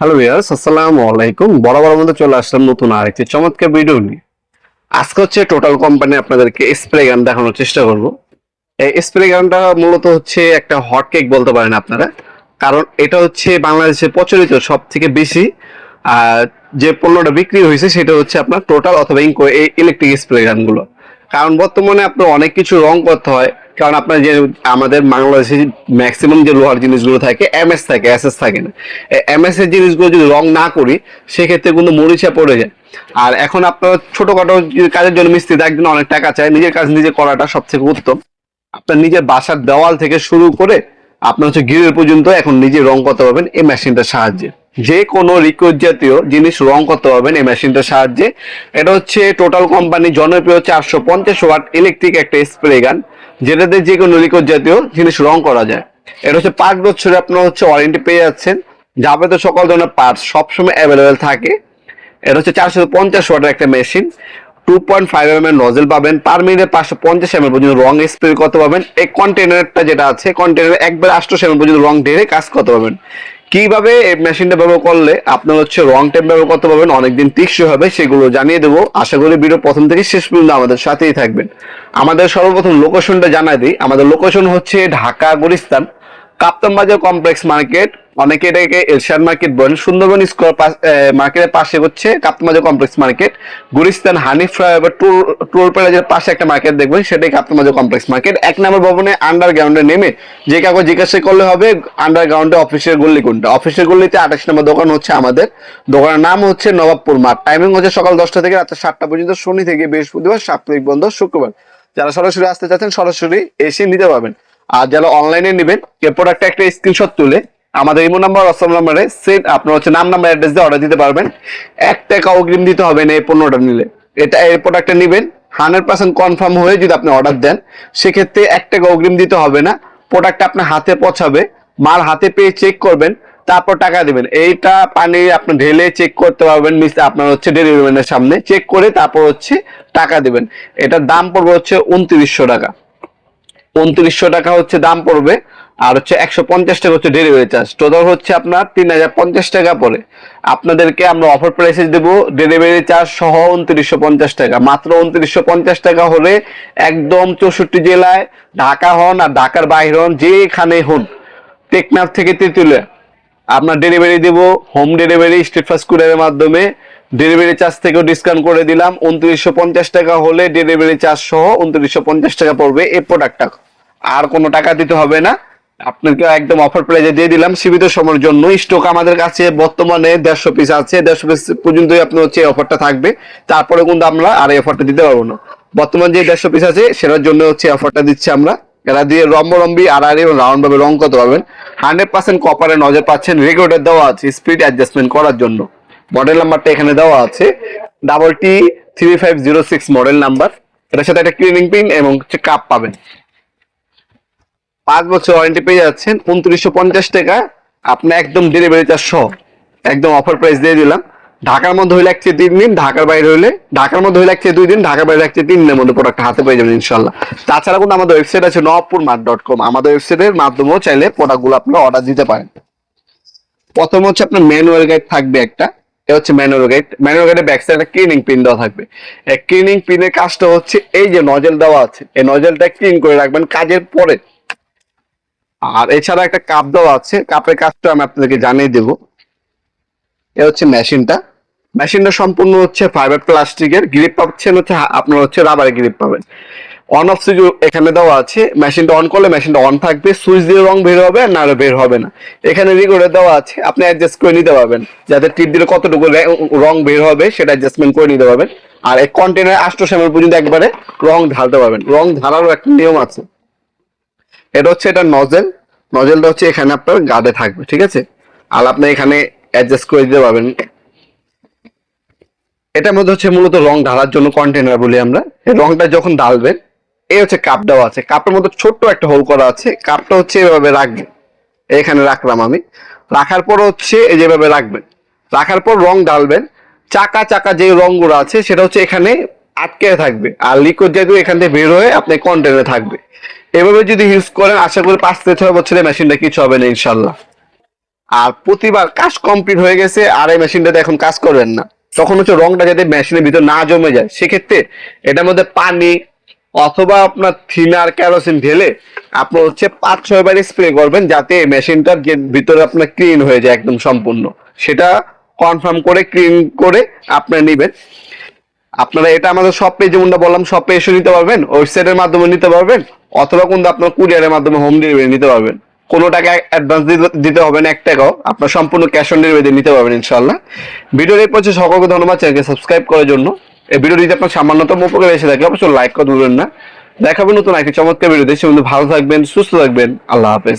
Hello viewers আসসালামু আলাইকুম। বরাবর মধ্যে চলে আসলাম নতুন আরেকটি চমৎকার ভিডিও নিয়ে। আজকে হচ্ছে টোটাল কোম্পানি আপনাদেরকে স্প্রে গান দেখানোর চেষ্টা করব। এই স্প্রে গানটা মূলত হচ্ছে একটা হট কেক বলতে পারেন আপনারা। কারণ এটা হচ্ছে বাংলাদেশে প্রচলিত সব থেকে বেশি। আর যে পণ্যটা বিক্রি হয়েছে সেটা হচ্ছে আপনার টোটাল অথবা ইনকো এই ইলেকট্রিক স্প্রে গানগুলো কারণ বর্তমানে আপনার অনেক কিছু রং করতে হয়। কারণ আপনার যে আমাদের বাংলাদেশে ম্যাক্সিমাম যে লোহার জিনিসগুলো থাকে এম এস থাকে এস এস থাকে না। এম এস এর জিনিসগুলো যদি রং না করি, সেক্ষেত্রে কিন্তু মরিচা পড়ে যায়। আর এখন আপনার ছোটখাটো কাজের জন্য মিস্ত্রি একদিন অনেক টাকা চায়, নিজের কাজ নিজে করাটা সব থেকে উত্তম। আপনার নিজের বাসার দেওয়াল থেকে শুরু করে আপনার হচ্ছে গিরের পর্যন্ত এখন নিজে রং করতে পারবেন এই মেশিনটার সাহায্যে। যে কোনো লিকুইড জাতীয় জিনিস রং করতে পারবেন এই মেশিনটার সাহায্যে। এটা হচ্ছে টোটাল কোম্পানি জনপ্রিয় চারশো পঞ্চাশ ওয়াট ইলেকট্রিক একটা স্প্রে গান যেটাতে যে কোনো লিকুইড জাতীয় জিনিস রং করা যায়। এটা হচ্ছে পাঁচ বছরে আপনার হচ্ছে ওয়ারেন্টি পেয়ে যাচ্ছেন। যাবে তো সকল ধরনের পার্টস সবসময় অ্যাভেলেবেল থাকে। এটা হচ্ছে চারশো পঞ্চাশ ওয়াটের একটা machine two point five M এর নজেল পাবেন। পার মিনিটে পাঁচশো পঞ্চাশ এম এল পর্যন্ত রং স্প্রে করতে পারবেন। এই কন্টেনারটা যেটা আছে কন্টেনার একবার আটশো এম পর্যন্ত রং ঢেলে কাজ করতে পারবেন। কীভাবে এই মেশিনটা ব্যবহার করলে আপনার হচ্ছে রং টেপ ব্যবহার করতে পারবেন, অনেকদিন টিকসই হবে, সেগুলো জানিয়ে দেবো। আশা করি ভিডিও প্রথম থেকে শেষ পর্যন্ত আমাদের সাথেই থাকবেন। আমাদের সর্বপ্রথম লোকেশনটা জানাই দিই। আমাদের লোকেশন হচ্ছে ঢাকা, গুলিস্তান। কাপ্তান বাজার কমপ্লেক্স মার্কেট। অনেকে এটাকে এলশাদ মার্কেট বলেন। সুন্দরবন স্কোয়ার মার্কেটের পাশে হচ্ছে Kaptan Bazar complex market. Gulistan Hanif flyover toll, toll প্লাজার পাশে একটা মার্কেট দেখবেন, সেটাই কাপ্তান বাজার কমপ্লেক্স মার্কেট। এক নম্বর ভবনে আন্ডারগ্রাউন্ডে নেমে যে কাউকে জিজ্ঞাসা করলে হবে, আন্ডারগ্রাউন্ডে অফিসের গল্লি কোনটা? অফিসের গল্লিতে আঠাশ নম্বর দোকান হচ্ছে আমাদের। দোকানের নাম হচ্ছে নবাবপুর মাঠ। টাইমিং হচ্ছে সকাল দশটা থেকে রাত সাতটা পর্যন্ত, শনি থেকে বৃহস্পতিবার, সাপ্তাহিক বন্ধ, শুক্রবার। যারা সরাসরি আসতে চাচ্ছেন, সরাসরি এসে নিতে পারবেন। আর যারা অনলাইনে নেবেন, এই প্রোডাক্টটা একটা স্ক্রিনশট তুলে আমাদের ইমো নাম্বার হোয়াটসঅ্যাপ নাম্বারে সেট আপনার হচ্ছে নাম নাম্বার অ্যাড্রেস দিয়ে অর্ডার দিতে পারবেন। এক টাকা অগ্রিম দিতে হবে না এই পণ্যটা নিলে। এটা এই প্রোডাক্টটা নেবেন হান্ড্রেড পার্সেন্ট কনফার্ম হয়ে যদি আপনি অর্ডার দেন, সেক্ষেত্রে এক টাকা অগ্রিম দিতে হবে না। প্রোডাক্টটা আপনার হাতে পৌঁছাবে, মাল হাতে পেয়ে চেক করবেন, তারপর টাকা দেবেন। এইটা পানি আপনি ঢেলে চেক করতে পারবেন মিস আপনার হচ্ছে ডেলিভারি ম্যানের সামনে। চেক করে তারপর হচ্ছে টাকা দেবেন। এটার দাম পড়বে হচ্ছে উনত্রিশশো টাকা। উনত্রিশশো টাকা হচ্ছে দাম পড়বে, আর হচ্ছে একশো পঞ্চাশ টাকা হচ্ছে ডেলিভারি চার্জ টোটাল হচ্ছে আপনার তিন হাজার পঞ্চাশ টাকা পড়ে। আপনাদেরকে আমরা অফার প্রাইসে দেবো ডেলিভারি চার্জ সহ উনত্রিশশো পঞ্চাশ টাকা। মাত্র উনত্রিশশো পঞ্চাশ টাকা হলে একদম চৌষট্টি জেলায় ঢাকা হন আর ঢাকার বাইরে হন, যেখানে হন, টেকনাফ থেকে তেঁতুলিয়া। আপনার ডেলিভারি দেবো হোম ডেলিভারি স্ট্রিট ফাস্ট কুরিয়ারের মাধ্যমে। ডেলিভারি চার্জ থেকেও ডিসকাউন্ট করে দিলাম। উনত্রিশশো পঞ্চাশ টাকা হলে ডেলিভারি চার্জ সহ উনত্রিশশো পঞ্চাশ টাকা পড়বে এই প্রোডাক্টটা আর কোনো টাকা দিতে হবে না। আপনাকে একদম অফার প্রাইজে দিয়ে দিলাম। সীমিত সময়ের জন্য স্টক আমাদের কাছে বর্তমানে দেড়শো পিস আছে। দেড়শো পিস পর্যন্তই আপনার হচ্ছে অফারটা থাকবে। তারপরে কিন্তু আমরা আর এই অফারটা দিতে পারব না। বর্তমান যে দেড়শো পিস আছে, সেটার জন্য হচ্ছে অফারটা দিচ্ছি আমরা। এরা দিয়ে রম্বরম্বি আর আর এবং রাউন্ড ভাবে রং করতে পারবেন। হান্ড্রেড পার্সেন্ট কপারে নজর পাচ্ছেন। রেকর্ডের দেওয়া আছে স্পিড অ্যাডজাস্টমেন্ট করার জন্য। মডেল নাম্বারটা এখানে দেওয়া আছে। Double T three five zero six model number. এটার সাথে একটা ক্লিনিং পিন এবং হচ্ছে কাপ পাবেন। পাঁচ বছর ওয়ারেন্টি পেয়ে যাচ্ছেন, উনত্রিশশো পঞ্চাশ টাকা। আপনি একদম ডেলিভারি চার্জ সহ, একদম অফার প্রাইস দিয়ে দিলাম। ঢাকার মধ্যে হইলে একচেয়ে তিন দিন, ঢাকার বাইরে হইলে, ঢাকার মধ্যে হইলে একচেয়ে দুই দিন, ঢাকার বাইরে একচেয়ে তিন দিনের মধ্যে প্রোডাক্ট হাতে পেয়ে যাবেন ইনশাল্লাহ তাছাড়া কিন্তু আমাদের ওয়েবসাইট আছে নবপুর মার্ট ডট কম আমাদের ওয়েবসাইটের মাধ্যমেও চাইলে প্রোডাক্টগুলো আপনারা অর্ডার দিতে পারেন। প্রথম হচ্ছে আপনার ম্যানুয়াল গাইড থাকবে একটা। হচ্ছে ম্যানুয়াল গাইড। ম্যানুয়াল গাইডের ব্যাক সাইডে ক্লিনিং পিন দেওয়া থাকবে। এই ক্লিনিং পিনের কাজটা হচ্ছে এই যে নজেল দেওয়া আছে, এই নজেলটা ক্লিন করে রাখবেন কাজের পরে। আর এছাড়া একটা কাপ দেওয়া আছে কাপের কাজটা আমি আপনাদেরকে জানিয়ে দেবো। এ হচ্ছে মেশিনটা মেশিনটা সম্পূর্ণ হচ্ছে ফাইবার প্লাস্টিকের গ্রিপ পাচ্ছেন হচ্ছে আপনার হচ্ছে রাবারের গ্রিপ পাবেন। অন অফ সুইচ এখানে দেওয়া আছে। মেশিনটা অন করলে মেশিনটা অন থাকবে। সুইচ দিয়ে রং বের হবে আর নাহলে বের হবে না। এখানে রিগোরে দেওয়া আছে। আপনি অ্যাডজাস্ট করে নিতে পারবেন। যাতে টিপ দিলে কতটুকু রে- বের হবে সেটা অ্যাডজাস্টমেন্ট করে নিতে পারবেন। আর এই কন্টেনার আষ্ট সেমের পর্যন্ত একবারে রং ঢালতে পারবেন। রং ঢালারও একটা নিয়ম আছে। এটা হচ্ছে এটা নজেল নজেলটা হচ্ছে এখানে আপনার গার্ডে থাকবে, ঠিক আছে? আর আপনি এখানে অ্যাডজাস্ট করে দিতে পারবেন। এটার মধ্যে হচ্ছে মূলত রং ঢালার জন্য কন্টেনার বলি আমরা। রংটা যখন ঢালবেন এই হচ্ছে কাপ দেওয়া আছে। কাপের মধ্যে ছোট্ট একটা হোল করা আছে। কাপটা হচ্ছে এভাবে রাখবেন। এখানে রাখলাম আমি। রাখার পর হচ্ছে যেভাবে রাখবেন। রাখার পর রং ঢালবেন। চাকা চাকা যে রংগুলো আছে, সেটা হচ্ছে এখানে আটকে থাকবে। আর লিকুইড যেহেতু এখান থেকে বের হয়ে আপনি কন্টেনারে থাকবে। এভাবে যদি ইউজ করেন, আশা করি পাঁচ থেকে ছয় বছরের মেশিনটা কিছু হবে না ইনশাল্লাহ আর প্রতিবার কাজ কমপ্লিট হয়ে গেছে, আর এই মেশিনটাতে এখন কাজ করবেন না। তখন হচ্ছে রংটা যাতে মেশিনের ভিতর না জমে যায়। সেক্ষেত্রে এটার মধ্যে পানি অথবা আপনার থিনার ক্যারোসিন ঢেলে আপনার হচ্ছে পাঁচ, ছয় বার স্প্রে করবেন যাতে মেশিনটার ভিতরে আপনার ক্লিন হয়ে যায় একদম সম্পূর্ণ। সেটা কনফার্ম করে ক্লিন করে আপনার নেবেন। আপনারা এটা আমাদের সব শপে যেমনটা বললাম শপে এসে নিতে পারবেন ওয়েবসাইটের মাধ্যমে নিতে পারবেন, অথবা কিন্তু আপনার কুরিয়ারের মাধ্যমে হোম ডেলিভারি নিতে পারবেন। কোনো টাকা অ্যাডভান্স দিতে হবে না, এক টাকাও। আপনার সম্পূর্ণ ক্যাশ অন ডেলিভারি নিতে পারবেন ইনশাল্লাহ ভিডিওর এই পর্যন্ত সকলকে ধন্যবাদ চ্যানেলকে সাবস্ক্রাইব করার জন্য। এই ভিডিও যদি আপনার সামান্যতম উপকারে এসে থাকে অবশ্যই লাইক করে দেবেন না। দেখাবেন নতুন একটি চমৎকার ভিডিও দেশে ভালো থাকবেন, সুস্থ থাকবেন। আল্লাহ হাফেজ।